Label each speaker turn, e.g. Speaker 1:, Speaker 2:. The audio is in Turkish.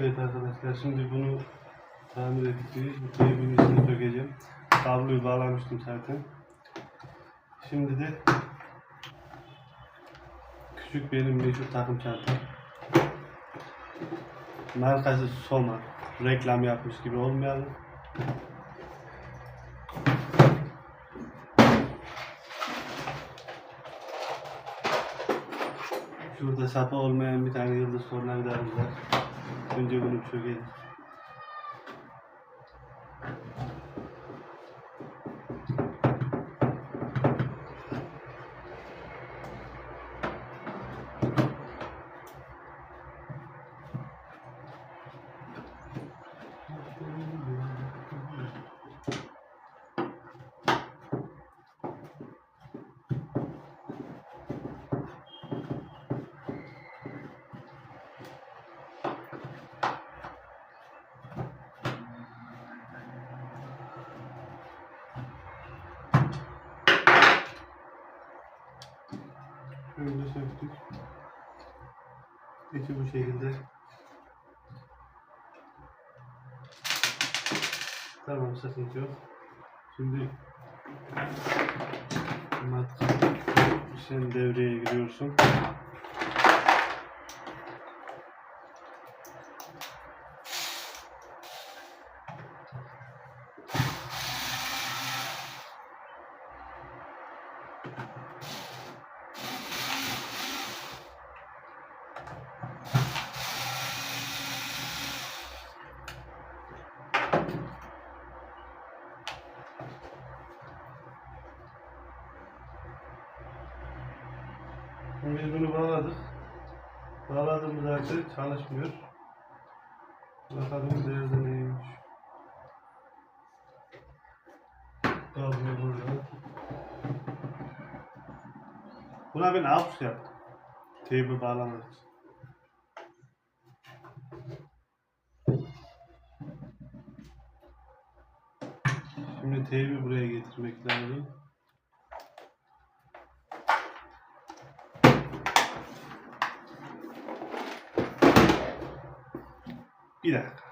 Speaker 1: Evet arkadaşlar şimdi bunu tamir edeceğiz. Bu teybin içine sökeceğim. Kabloyu bağlamıştım zaten. Şimdi de küçük benim meşhur takım çantam. Markası Soma. Reklam yapmış gibi olmayalım. Şurada sapı olmayan bir tane yıldız tornavidarımız var. Önce bunu çökelim. Şöyle söktük. İçi bu şekilde. Tamam sıkıntı yok. Şimdi matkap sen devreye giriyorsun. Şimdi biz bunu bağladık. Bağladığımız halde çalışmıyor. Bakalım nerede neymiş. Kablo burada. Buna ben alt yaptım. Teybi bağlamak için. Şimdi teybi buraya getirmek lazım. Bir dakika.